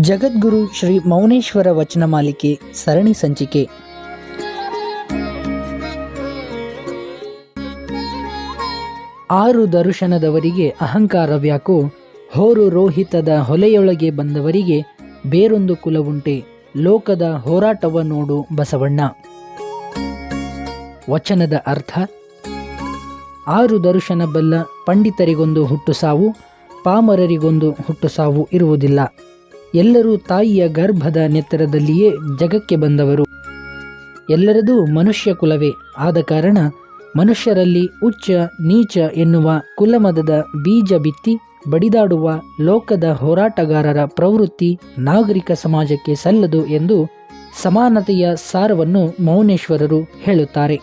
ಜಗದ್ಗುರು ಶ್ರೀ ಮೌನೇಶ್ವರ ವಚನ ಮಾಲಿಕೆ ಸರಣಿ ಸಂಚಿಕೆ. ಆರು ದರುಶನದವರಿಗೆ ಅಹಂಕಾರವ್ಯಾಕೋ ಹೋರು ರೋಹಿತದ ಹೊಲೆಯೊಳಗೆ ಬಂದವರಿಗೆ ಬೇರೊಂದು ಕುಲವುಂಟೆ, ಲೋಕದ ಹೋರಾಟವ ನೋಡು ಬಸವಣ್ಣ. ವಚನದ ಅರ್ಥ, ಆರು ದರ್ಶನ ಬಲ್ಲ ಪಂಡಿತರಿಗೊಂದು ಹುಟ್ಟು ಸಾವು, ಪಾಮರರಿಗೊಂದು ಹುಟ್ಟು ಸಾವು ಇರುವುದಿಲ್ಲ. ಎಲ್ಲರೂ ತಾಯಿಯ ಗರ್ಭದ ನೆತ್ತರದಲ್ಲಿಯೇ ಜಗಕ್ಕೆ ಬಂದವರು. ಎಲ್ಲರದೂ ಮನುಷ್ಯ ಕುಲವೇ. ಆದ ಕಾರಣ ಮನುಷ್ಯರಲ್ಲಿ ಉಚ್ಚ, ನೀಚ ಎನ್ನುವ ಕುಲಮದದ ಬೀಜ ಬಿತ್ತಿ ಬಡಿದಾಡುವ ಲೋಕದ ಹೋರಾಟಗಾರರ ಪ್ರವೃತ್ತಿ ನಾಗರಿಕ ಸಮಾಜಕ್ಕೆ ಸಲ್ಲದು ಎಂದು ಸಮಾನತೆಯ ಸಾರವನ್ನು ಮೌನೇಶ್ವರರು ಹೇಳುತ್ತಾರೆ.